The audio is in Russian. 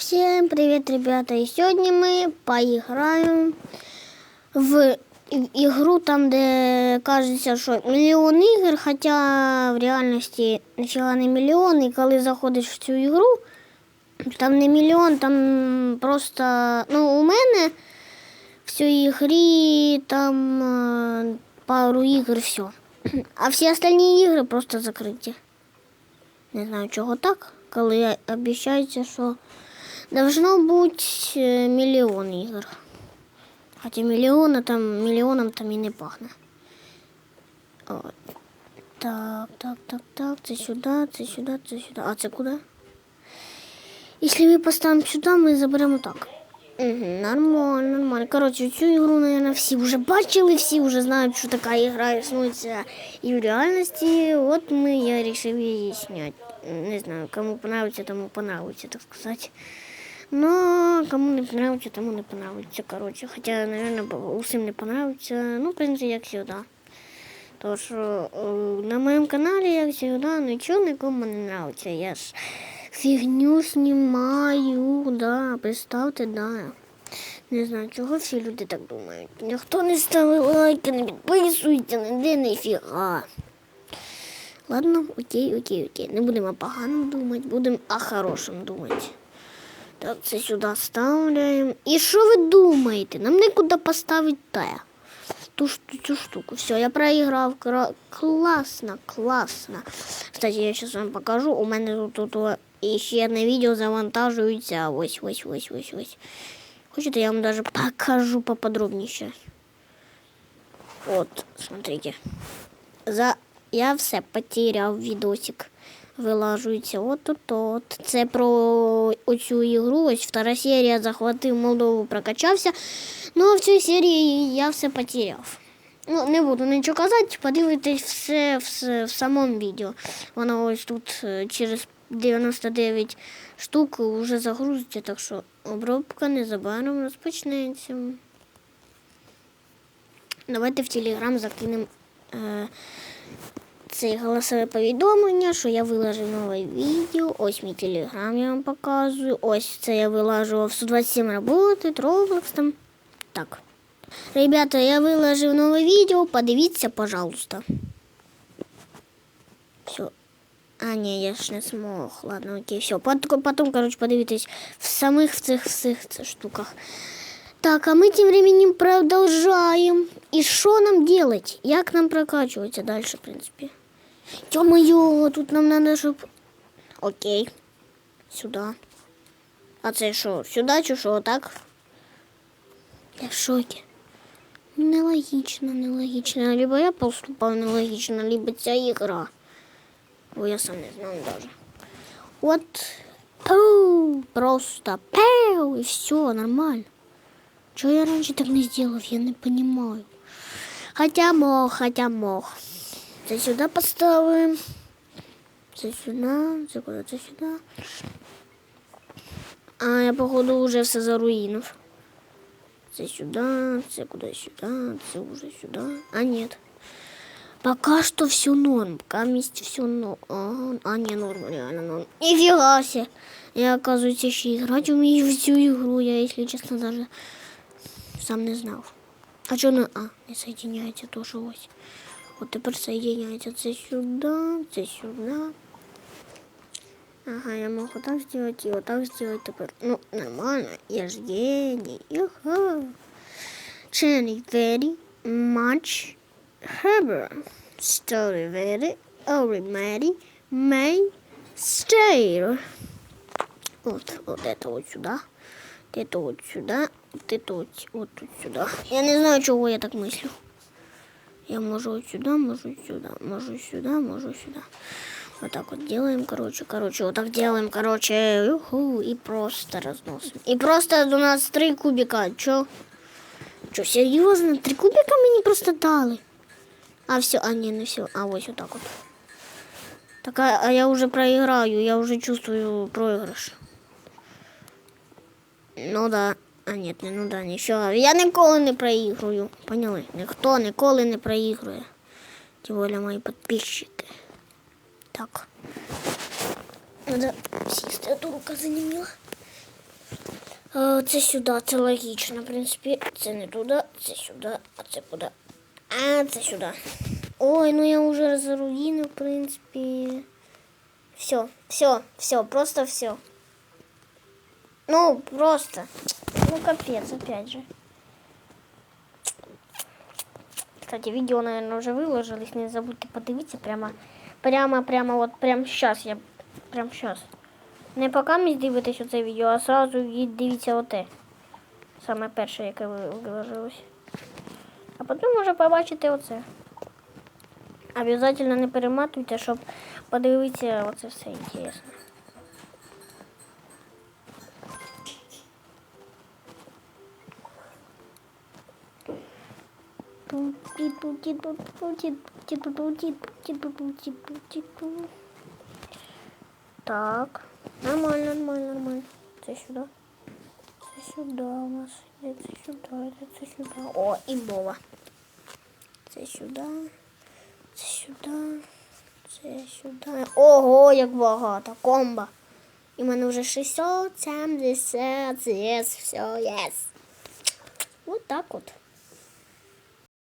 Всем привет, ребята! И сегодня мы поиграем в ігру, там, де кажеться, що мільйон ігор, хоча в реальності ніфіга не мільйон, і коли заходиш в цю ігру, там не мільйон, там просто. Ну, у мене в цій ігрі там е, пару ігор все. А всі остальні ігри просто закриті. Не знаю, чого так, коли обіцяється, що должно бути е, мільйон ігор. Хоча мільйона там, мільйоном там і не пахне. От. Так, так, так, так, це сюди, це сюди, це сюди. А це куди? Якщо ми поставимо сюди, ми заберемо так. Угу, нормально, нормально. Коротше, цю ігру, наверное, всі вже бачили, всі вже знають, що така ігра існується і в реальності. От ми, я вирішив її зняти. Не знаю, кому понравиться, тому понравиться, так сказати. Но кому не понравится, тому не понравится, короче. Хотя, наверное, усім не понравится. Ну, в принципе, як завжди. То що е, на моєму каналі, як завжди, нічого нікому не нравиться. Я ж фігню знімаю, да, представте, да. Не знаю, чого всі люди так думають. Ніхто не ставить лайки, не підписується, ніде ніфіга. Ладно, окей, окей, окей. Не будемо погано думати, будемо о хорошому думати. Так, це сюди ставляємо. І що ви думаєте? Нам некуди поставити те. Ту, ж- цю штуку. Все, я проіграв. Кра- Класно, класно. Кстати, я зараз вам покажу. У мене тут, тут о, і ще на відео завантажується. Ось, ось, ось, ось, ось. Хочете, я вам даже покажу поподробніше. От, смотрите. За... Я все потеряв відосик. Вилажується от от от. Це про оцю ігру. Ось втора серія захватив Молдову, прокачався. Ну а в цій серії я все потеряв. Ну, не буду нічого казати, подивитесь все, все в самому відео. Воно ось тут е, через 99 штук вже загрузиться, так що обробка незабаром розпочнеться. Давайте в Телеграм закинемо. Е, це голосове повідомлення, що я виложив нове відео. Ось мій телеграм я вам показую. Ось це я вилажував 127 роботи, Roblox там. Так. Ребята, я виложив нове відео, подивіться, пожалуйста. Все. А, ні, я ж не смог. Ладно, окей, все. Потом, потом короче, подивитесь в самих в цих, цих, цих штуках. Так, а ми тим временем продовжаємо. І що нам делать? Як нам прокачуватися далі, в принципі? Ё-моё, тут нам надо, щоб... Окей. Сюди. А це що, сюди чи що, так? Я в шокі. Нелогічно, нелогічно. Либо я поступав нелогічно, либо ця ігра. Бо я сам не знаю даже. От. Пу, просто пау, и все, нормально. Чего я раньше так не сделал, я не понимаю. Хотя мог, хотя мог. Це сюди поставимо. Це сюди, це куди, це сюди. А я, походу, вже все заруїнив. Це сюди, це куди сюди, це вже сюди. А нет. Пока что все норм. Пока вместе все норм. А, не норм, реально норм. Нифига себе. Я, оказывается, еще играть умею всю игру. Я, если честно, даже сам не знал. А что на... А, не соединяется тоже ось. От тепер соединяється це сюди, це сюди. Ага, я можу так сделать и вот так сделать тепер. Ну, нормально. Я ж гений. Ага. Channing very much Heber. Story very already may stay. Вот, вот это вот сюда. Вот это вот сюда. Вот это вот, вот тут сюда. Я не знаю, чего я так мыслю. Я можу сюда, можу сюда, можу сюда, можу сюда. Вот так вот делаем, короче, короче, вот так делаем, короче, юху, и просто разносим. И просто у нас три кубика, чё? Чё, серьезно? Три кубика мне просто дали? А все, а не, не все, а вот вот так вот. Так, а, а я уже проиграю, я уже чувствую проигрыш. Ну да. А ні, не ну да, нічого. Я ніколи не проігрую. Поняли? Ніхто ніколи не проігрує. Тим більше мої підписчики. Так. Надо сісти, а то рука заніміла. Е, Це сюди, це логічно, в принципі. Це не туди, це сюди, а це куди? А, це сюди. Ой, ну я вже заруїнив, в принципі. Все, все, все, просто все. Ну, просто. Ну, капец, опять же. Кстати, видео, наверное, уже выложились. Не забудьте подивитися прямо, прямо, прямо, вот прямо сейчас. Я прямо сейчас. Не поки ми дивитесь оце відео, а сразу і дивіться оте. Саме перше, яке ви- виложилось. А потім вже побачите оце. Обязательно не перематуйте, щоб подивитися оце все інтересно. Так, нормально, нормально, нормально. Це сюди. Це сюди у нас. Іде Це сюди, іде це сюди. О, і мова. Це сюди. Це сюди. Це сюди. Ого, як багато. Комбо. І в мене вже 600, 70, єс, все, єс. Вот так от.